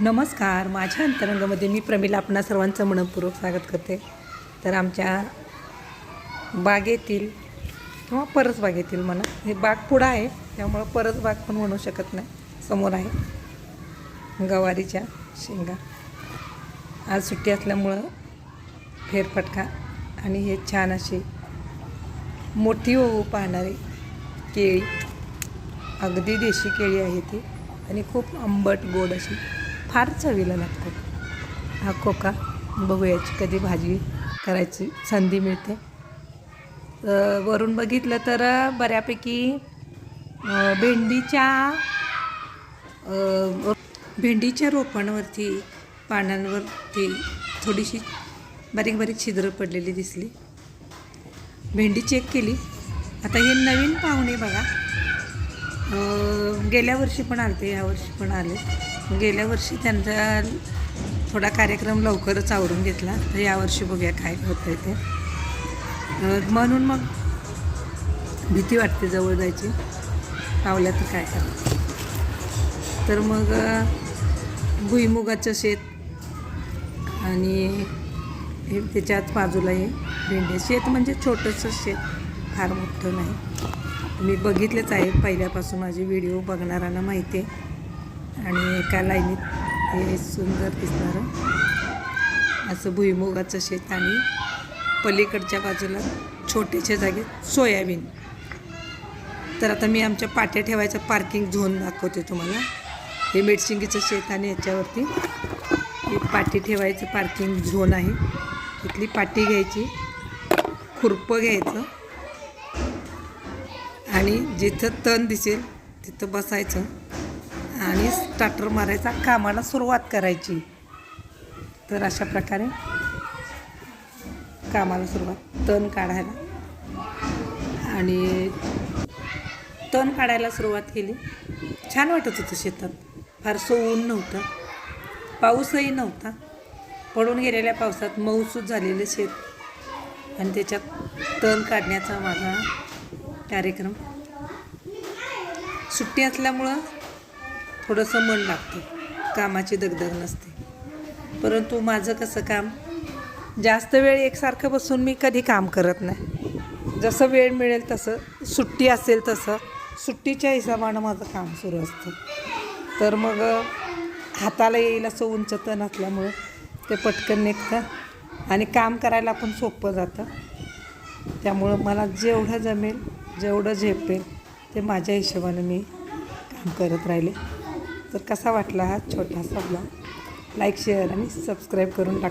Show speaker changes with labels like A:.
A: नमस्कार. माझ्या अंतरंगामध्ये मी प्रमिला आपणा सर्वांचं मनपूर्वक स्वागत करते. तर आमच्या बागेतील किंवा परस बागेतील म्हणा हे बाग पुढं आहे. त्यामुळं परस बाग पण म्हणू शकत नाही. समोर आहे गवारीच्या शेंगा. आज सुट्टी असल्यामुळं फेरफटका आणि हे छान अशी मोठी होऊ पाहणारी केळी अगदी देशी केळी आहे ती. आणि खूप आंबट गोड अशी फार चवीला लागतात. हा खोका बघूयाची याची कधी भाजी करायची संधी मिळते. वरून बघितलं तर बऱ्यापैकी भेंडीच्या भेंडीच्या रोपांवरती पानांवरती थोडीशी बारीक बारीक छिद्रं पडलेली दिसली. भेंडी चेक केली. आता हे नवीन पाहुणे बघा. गेल्या वर्षी पण आलते होते वर्षी पण आले. गेल्या वर्षी त्यांचा थोडा कार्यक्रम लवकरच आवरून घेतला. तर यावर्षी बघूया काय होतं ते. म्हणून मग भीती वाटते जवळ जायची. पावल्या तर काय करा तर मग भुईमुगाचं शेत आणि हे त्याच्याच बाजूला हे भेंडे. शेत म्हणजे छोटंसं शेत फार मोठं नाही. मी बघितलेच आहे. पहिल्यापासून माझे व्हिडिओ बघणाऱ्यांना माहिती आहे. आणि एका लाईनीत हे सुंदर दिसणारं असं भुईमुगाचं शेत आणि पलीकडच्या बाजूला छोट्याशा जागेत सोयाबीन. तर आता मी आमच्या पाट्या ठेवायचं पार्किंग झोन दाखवते तुम्हाला. हे मेडशिंगीचं शेत आणि याच्यावरती हे पाटी ठेवायचं पार्किंग झोन आहे. इथली पाटी घ्यायची. खुरपं घ्यायचं. आणि जिथं तण दिसेल तिथं बसायचं आणि स्टार्टर मारायचा. कामाला सुरुवात करायची. तर अशा प्रकारे कामाला सुरुवात. तण काढायला. आणि तण काढायला सुरुवात केली. छान वाटत होतं शेतात. फारसं ऊन नव्हतं. पाऊसही नव्हता. पडून गेलेल्या पावसात मऊसूत झालेलं शेत. आणि त्याच्यात तण काढण्याचा माझा कार्यक्रम. सुट्टी असल्यामुळं थोडंसं मन लागतं. कामाची दगदग नसते. परंतु माझं कसं काम जास्त वेळ एकसारखं बसून मी कधी काम करत नाही. जसं वेळ मिळेल तसं सुट्टी असेल तसं सुट्टीच्या हिशोबानं माझं काम सुरू असतं. तर मग हाताला येईल असं उंच तण असल्यामुळं ते पटकन निघतं आणि काम करायला पण सोपं जातं. त्यामुळं मला जेवढं जमेल जेवढं झेपेल ते माझ्या हिशोबाने मी काम करत राहिले. तर कसा वाटला हा छोटासा ब्लॉग लाईक शेअर आणि सबस्क्राईब करून टाका.